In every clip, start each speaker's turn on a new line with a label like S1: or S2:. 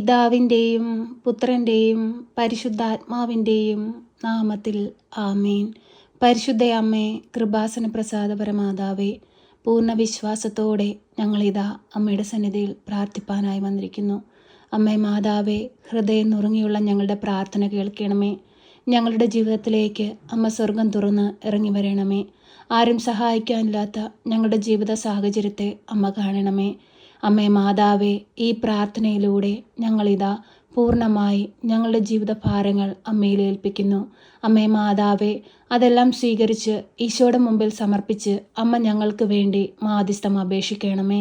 S1: പിതാവിന്റെയും പുത്രന്റെയും പരിശുദ്ധാത്മാവിന്റെയും നാമത്തിൽ ആമേൻ. പരിശുദ്ധയമ്മേ കൃപാസന കൃപാസന പ്രസാദപരമാതാവേ പൂർണ വിശ്വാസത്തോടെ ഞങ്ങളിതാ അമ്മയുടെ സന്നിധിയിൽ പ്രാർത്ഥിപ്പാനായി വന്നിരിക്കുന്നു. അമ്മേ മാതാവേ ഹൃദയം നുറുങ്ങിയുള്ള ഞങ്ങളുടെ പ്രാർത്ഥന കേൾക്കണമേ. ഞങ്ങളുടെ ജീവിതത്തിലേക്ക് അമ്മ സ്വർഗം തുറന്ന് ഇറങ്ങി വരണമേ. ആരും സഹായിക്കാനില്ലാത്ത ഞങ്ങളുടെ ജീവിത സാഹചര്യത്തെ അമ്മ കാണണമേ. അമ്മേ മാതാവേ ഈ പ്രാർത്ഥനയിലൂടെ ഞങ്ങളിതാ പൂർണമായി ഞങ്ങളുടെ ജീവിത ഭാരങ്ങൾ അമ്മയിൽ ഏൽപ്പിക്കുന്നു. അമ്മേ മാതാവേ അതെല്ലാം സ്വീകരിച്ച് ഈശോയുടെ മുമ്പിൽ സമർപ്പിച്ച് അമ്മ ഞങ്ങൾക്ക് വേണ്ടി മാധ്യസ്ഥം അപേക്ഷിക്കണമേ.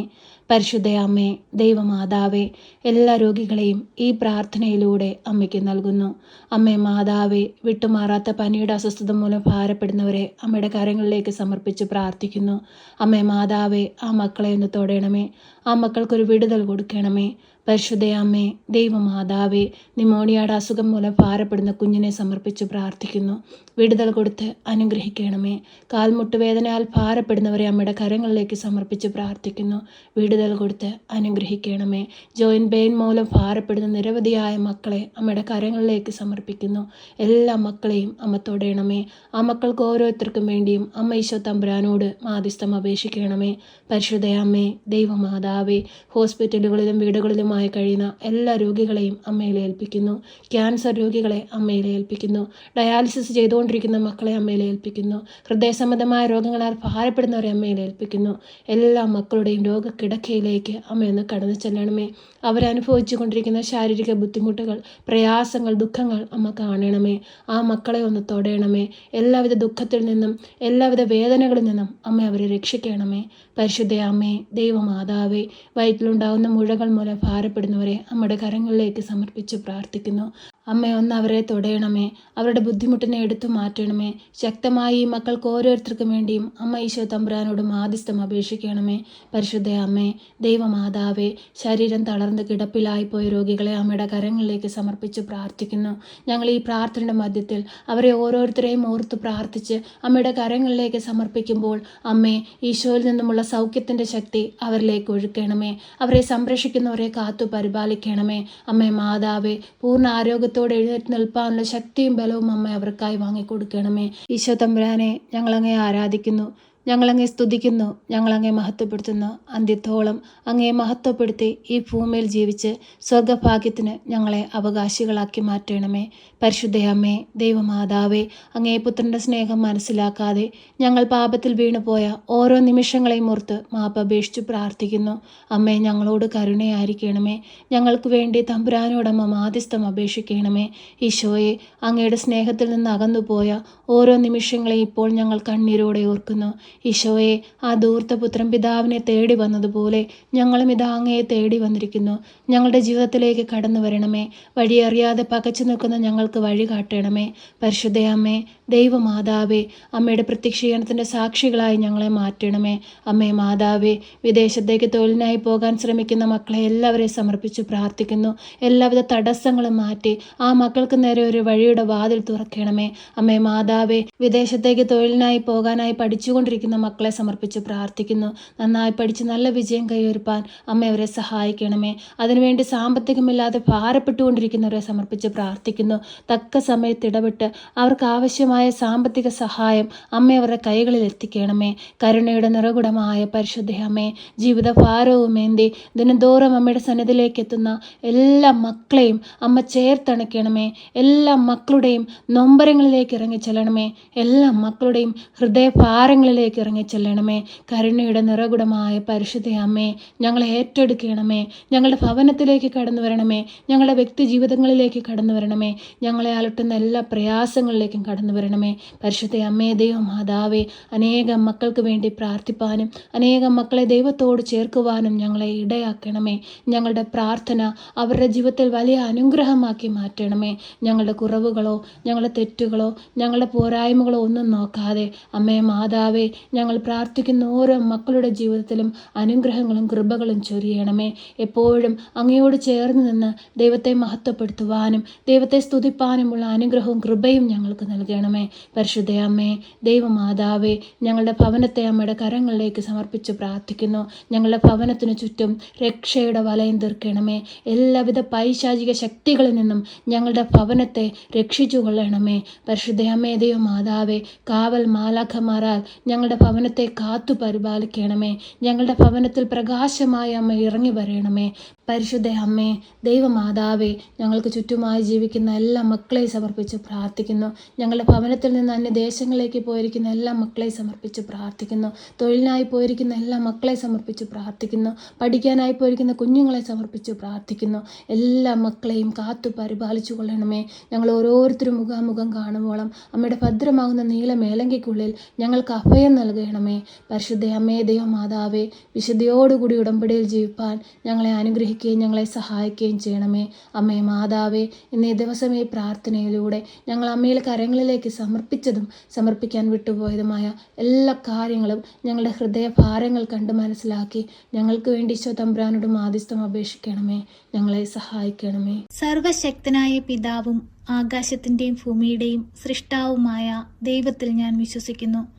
S1: പരിശുദ്ധയമ്മേ ദൈവമാതാവേ എല്ലാ രോഗികളെയും ഈ പ്രാർത്ഥനയിലൂടെ അമ്മയ്ക്ക് നൽകുന്നു. അമ്മേ മാതാവേ വിട്ടുമാറാത്ത പനിയുടെ അസ്വസ്ഥത മൂലം ഭാരപ്പെടുന്നവരെ അമ്മയുടെ കരങ്ങളിലേക്ക് സമർപ്പിച്ച് പ്രാർത്ഥിക്കുന്നു. അമ്മേ മാതാവേ ആ മക്കളെ ഒന്ന് തൊടയണമേ ആ മക്കൾക്കൊരു വിടുതൽ കൊടുക്കണമേ. പരിശുദ്ധയമ്മേ ദൈവമാതാവേ നിമോണിയയുടെ അസുഖം മൂലം ഭാരപ്പെടുന്ന കുഞ്ഞിനെ സമർപ്പിച്ച് പ്രാർത്ഥിക്കുന്നു. വിടുതൽ കൊടുത്ത് അനുഗ്രഹിക്കണമേ. കാൽമുട്ട് വേദനയാൽ ഭാരപ്പെടുന്നവരെ അമ്മയുടെ കരങ്ങളിലേക്ക് സമർപ്പിച്ച് പ്രാർത്ഥിക്കുന്നു. വിടുതൽ കൊടുത്ത് അനുഗ്രഹിക്കണമേ. ജോയിൻ പെയിൻ മൂലം ഭാരപ്പെടുന്ന നിരവധിയായ മക്കളെ അമ്മയുടെ കരങ്ങളിലേക്ക് സമർപ്പിക്കുന്നു. എല്ലാ മക്കളെയും അമ്മ തൊടയണമേ ആ മക്കൾക്ക് ഓരോരുത്തർക്കും വേണ്ടിയും അമ്മ ഈശോ തമ്പുരാനോട് മാധ്യസ്ഥം അപേക്ഷിക്കണമേ. പരിശുദ്ധയമ്മേ ദൈവമാതാവേ ഹോസ്പിറ്റലുകളിലും വീടുകളിലുമായി കഴിയുന്ന എല്ലാ രോഗികളെയും അമ്മയിൽ ഏൽപ്പിക്കുന്നു. ക്യാൻസർ രോഗികളെ അമ്മയിൽ ഏൽപ്പിക്കുന്നു. ഡയാലിസിസ് ചെയ്തുകൊണ്ടിരിക്കുന്ന മക്കളെ അമ്മയിൽ ഏൽപ്പിക്കുന്നു. ഹൃദയ സംബന്ധമായ രോഗങ്ങളാൽ ഭാരപ്പെടുന്നവരെ അമ്മയിൽ ഏൽപ്പിക്കുന്നു. എല്ലാ മക്കളുടെയും രോഗക്കിടക്കയിലേക്ക് അമ്മയൊന്ന് കടന്നു ചെല്ലണമേ. അവരനുഭവിച്ചു കൊണ്ടിരിക്കുന്ന ശാരീരിക ബുദ്ധിമുട്ടുകൾ പ്രയാസങ്ങൾ ദുഃഖങ്ങൾ അമ്മ കാണണമേ. ആ മക്കളെ ഒന്ന് തൊടയണമേ. എല്ലാവിധ ദുഃഖത്തിൽ നിന്നും എല്ലാവിധ വേദനകളിൽ നിന്നും അമ്മ അവരെ രക്ഷിക്കണമേ. പരിശുദ്ധ അമ്മേ ദൈവമാതാവേ വയറ്റിലുണ്ടാകുന്ന മുഴകൾ മൂലം ഭാരപ്പെടുന്നവരെ അമ്മയുടെ കരങ്ങളിലേക്ക് സമർപ്പിച്ച് പ്രാർത്ഥിക്കുന്നു. അമ്മ ഒന്ന് അവരെ തൊടയണമേ. അവരുടെ ബുദ്ധിമുട്ടിനെ എടുത്തു മാറ്റണമേ. ശക്തമായി ഈ മക്കൾക്ക് ഓരോരുത്തർക്കും വേണ്ടിയും അമ്മ ഈശോ തമ്പുരാനോട് ആദിസ്ഥം അപേക്ഷിക്കണമേ. പരിശുദ്ധ അമ്മേ ദൈവമാതാവേ ശരീരം തളർന്ന് കിടപ്പിലായിപ്പോയ രോഗികളെ അമ്മയുടെ കരങ്ങളിലേക്ക് സമർപ്പിച്ച് പ്രാർത്ഥിക്കുന്നു. ഞങ്ങൾ ഈ പ്രാർത്ഥനയുടെ മധ്യത്തിൽ അവരെ ഓരോരുത്തരെയും ഓർത്ത് പ്രാർത്ഥിച്ച് അമ്മയുടെ കരങ്ങളിലേക്ക് സമർപ്പിക്കുമ്പോൾ അമ്മേ ഈശോയിൽ നിന്നുമുള്ള സൗഖ്യത്തിന്റെ ശക്തി അവരിലേക്ക് ഒഴുക്കണമേ. അവരെ സംരക്ഷിക്കുന്നവരെ കാത്തു പരിപാലിക്കണമേ. അമ്മേ മാതാവേ പൂർണ ആരോഗ്യത്തോടെ എഴുന്നേറ്റ് നിൽപ്പാനുള്ള ശക്തിയും ബലവും അമ്മ അവർക്കായി വാങ്ങിക്കൊടുക്കണമേ. ഈശോ തമ്പുരാനെ ഞങ്ങളങ്ങേ ആരാധിക്കുന്നു. ഞങ്ങളങ്ങേ സ്തുതിക്കുന്നു ഞങ്ങളങ്ങെ മഹത്വപ്പെടുത്തുന്നു. അന്ത്യത്തോളം അങ്ങേ മഹത്വപ്പെടുത്തി ഈ ഭൂമിയിൽ ജീവിച്ച് സ്വർഗഭാഗ്യത്തിന് ഞങ്ങളെ അവകാശികളാക്കി മാറ്റണമേ. പരിശുദ്ധയമ്മേ ദൈവമാതാവേ അങ്ങേ പുത്രന്റെ സ്നേഹം മനസ്സിലാക്കാതെ ഞങ്ങൾ പാപത്തിൽ വീണുപോയ ഓരോ നിമിഷങ്ങളെയും ഓർത്ത് മാപ്പപേക്ഷിച്ചു പ്രാർത്ഥിക്കുന്നു. അമ്മേ ഞങ്ങളോട് കരുണയായിരിക്കണമേ. ഞങ്ങൾക്ക് വേണ്ടി തമ്പുരാനോടമ്മ മാധ്യസ്ഥം അപേക്ഷിക്കണമേ. ഈശോയെ അങ്ങയുടെ സ്നേഹത്തിൽ നിന്ന് അകന്നുപോയ ഓരോ നിമിഷങ്ങളെയും ഇപ്പോൾ ഞങ്ങൾ കണ്ണീരോടെ ഓർക്കുന്നു. ഈശോയെ ആ ദൂർത്തപുത്രൻ പിതാവിനെ തേടി വന്നതുപോലെ ഞങ്ങളും ഇത് അങ്ങയെ തേടി വന്നിരിക്കുന്നു. ഞങ്ങളുടെ ജീവിതത്തിലേക്ക് കടന്നു വരണമേ. വഴിയറിയാതെ പകച്ചു നിൽക്കുന്ന ഞങ്ങൾക്ക് വഴി കാട്ടണമേ. പരിശുദ്ധ അമ്മേ ദൈവമാതാവേ അമ്മയുടെ പ്രത്യക്ഷീകരണത്തിന്റെ സാക്ഷികളായി ഞങ്ങളെ മാറ്റണമേ. അമ്മേ മാതാവേ വിദേശത്തേക്ക് തൊഴിലിനായി പോകാൻ ശ്രമിക്കുന്ന മക്കളെ എല്ലാവരെയും സമർപ്പിച്ച് പ്രാർത്ഥിക്കുന്നു. എല്ലാവിധ തടസ്സങ്ങളും മാറ്റി ആ മക്കൾക്ക് നേരെ ഒരു വഴിയുടെ വാതിൽ തുറക്കണമേ. അമ്മേ മാതാവേ വിദേശത്തേക്ക് തൊഴിലിനായി പോകാനായി പഠിച്ചുകൊണ്ടിരിക്കുന്ന മക്കളെ സമർപ്പിച്ച് പ്രാർത്ഥിക്കുന്നു. നന്നായി പഠിച്ച് നല്ല വിജയം കൈവരുപ്പാൻ അമ്മ അവരെ സഹായിക്കണമേ. അതിനുവേണ്ടി സാമ്പത്തികമില്ലാതെ ഭാരപ്പെട്ടുകൊണ്ടിരിക്കുന്നവരെ സമർപ്പിച്ച് പ്രാർത്ഥിക്കുന്നു. തക്ക സമയത്ത് ഇടപെട്ട് അവർക്ക് ആവശ്യമായ സാമ്പത്തിക സഹായം അമ്മ അവരുടെ കൈകളിൽ എത്തിക്കണമേ. കരുണയുടെ നിറകുടമായ പരിശുദ്ധ അമ്മേ ജീവിത ഭാരവുമേന്തി ദിനംതോറും അമ്മയുടെ സന്നിധിയിലേക്ക് എത്തുന്ന എല്ലാ മക്കളെയും അമ്മ ചേർത്തണയ്ക്കണമേ എല്ലാ മക്കളുടെയും നൊമ്പരങ്ങളിലേക്ക് ഇറങ്ങി ചെല്ലണമേ എല്ലാ മക്കളുടെയും ഹൃദയഭാരങ്ങളിലേക്ക് ഇറങ്ങി ചെല്ലണമേ. കരുണയുടെ നിറകുടമായ പരിശുദ്ധ അമ്മേ ഞങ്ങളെ ഏറ്റെടുക്കണമേ. ഞങ്ങളുടെ ഭവനത്തിലേക്ക് കടന്നു വരണമേ. ഞങ്ങളുടെ വ്യക്തി ജീവിതങ്ങളിലേക്ക് കടന്നു വരണമേ. ഞങ്ങളെ അലട്ടുന്ന എല്ലാ പ്രയാസങ്ങളിലേക്കും കടന്നു വരണമേ. പരിശുദ്ധ അമ്മേ ദൈവം മാതാവേ അനേകം മക്കൾക്ക് വേണ്ടി പ്രാർത്ഥിപ്പാനും അനേകം മക്കളെ ദൈവത്തോട് ചേർക്കുവാനും ഞങ്ങളെ ഇടയാക്കണമേ. ഞങ്ങളുടെ പ്രാർത്ഥന അവരുടെ ജീവിതത്തിൽ വലിയ അനുഗ്രഹമാക്കി മാറ്റണമേ. ഞങ്ങളുടെ കുറവുകളോ ഞങ്ങളുടെ തെറ്റുകളോ ഞങ്ങളുടെ പോരായ്മകളോ ഒന്നും നോക്കാതെ അമ്മേ മാതാവേ ഞങ്ങൾ പ്രാർത്ഥിക്കുന്ന ഓരോ മക്കളുടെ ജീവിതത്തിലും അനുഗ്രഹങ്ങളും കൃപകളും ചൊരിയണമേ. എപ്പോഴും അങ്ങയോട് ചേർന്ന് നിന്ന് ദൈവത്തെ മഹത്വപ്പെടുത്തുവാനും ദൈവത്തെ സ്തുതിപ്പാനുമുള്ള അനുഗ്രഹവും കൃപയും ഞങ്ങൾക്ക് നൽകണമേ. പരിശുദ്ധ അമ്മേ ദൈവമാതാവേ ഞങ്ങളുടെ ഭവനത്തെ അമ്മയുടെ കരങ്ങളിലേക്ക് സമർപ്പിച്ച് പ്രാർത്ഥിക്കുന്നു. ഞങ്ങളുടെ ഭവനത്തിനു ചുറ്റും രക്ഷയുടെ വലയം തീർക്കണമേ. എല്ലാവിധ പൈശാചിക ശക്തികളിൽ നിന്നും ഞങ്ങളുടെ ഭവനത്തെ രക്ഷിച്ചു കൊള്ളണമേ പരിശുദ്ധ അമ്മേ ദൈവമാതാവേ കാവൽ മാലാഖമാരാൽ ഞങ്ങളുടെ ഭവനത്തെ കാത്തു പരിപാലിക്കണമേ ഞങ്ങളുടെ ഭവനത്തിൽ പ്രകാശമായി അമ്മ ഇറങ്ങി വരണമേ. പരിശുദ്ധ അമ്മേ ദൈവമാതാവേ ഞങ്ങൾക്ക് ചുറ്റുമായി ജീവിക്കുന്ന എല്ലാ മക്കളെ സമർപ്പിച്ച് പ്രാർത്ഥിക്കുന്നു. ഞങ്ങളുടെ ഭവനത്തിൽ നിന്ന് അന്യ ദേശങ്ങളിലേക്ക് പോയിരിക്കുന്ന എല്ലാ മക്കളെ സമർപ്പിച്ച് പ്രാർത്ഥിക്കുന്നു. തൊഴിലിനായി പോയിരിക്കുന്ന എല്ലാ മക്കളെ സമർപ്പിച്ച് പ്രാർത്ഥിക്കുന്നു. പഠിക്കാനായി പോയിരിക്കുന്ന കുഞ്ഞുങ്ങളെ സമർപ്പിച്ച് പ്രാർത്ഥിക്കുന്നു. എല്ലാ മക്കളെയും കാത്തു പരിപാലിച്ചു കൊള്ളണമേ. ഞങ്ങൾ ഓരോരുത്തരും മുഖാമുഖം കാണുമ്പോളം അമ്മയുടെ ഭദ്രമാകുന്ന നീല മേലങ്കയ്ക്കുള്ളിൽ ഞങ്ങൾക്ക് അഭയം നൽകണമേ. പരിശുദ്ധ അമ്മേ ദൈവമാതാവേ വിശുദ്ധിയോടുകൂടി ഉടമ്പടിയിൽ ജീവിപ്പാൻ ഞങ്ങളെ അനുഗ്രഹിക്കുകയും ഞങ്ങളെ സഹായിക്കുകയും ചെയ്യണമേ. അമ്മേ മാതാവേ ഇന്നേ ദിവസം ഈ പ്രാർത്ഥനയിലൂടെ ഞങ്ങൾ അമ്മയിലെ കരങ്ങളിലേക്ക് സമർപ്പിച്ചതും സമർപ്പിക്കാൻ വിട്ടുപോയതുമായ എല്ലാ കാര്യങ്ങളും ഞങ്ങളുടെ ഹൃദയഭാരങ്ങൾ കണ്ട് മനസ്സിലാക്കി ഞങ്ങൾക്ക് വേണ്ടി ഈശോ തമ്പ്രാനോട് മാധ്യസ്ഥം അപേക്ഷിക്കണമേ. ഞങ്ങളെ സഹായിക്കണമേ.
S2: സർവശക്തനായ പിതാവും ആകാശത്തിന്റെയും ഭൂമിയുടെയും സൃഷ്ടാവുമായ ദൈവത്തിൽ ഞാൻ വിശ്വസിക്കുന്നു.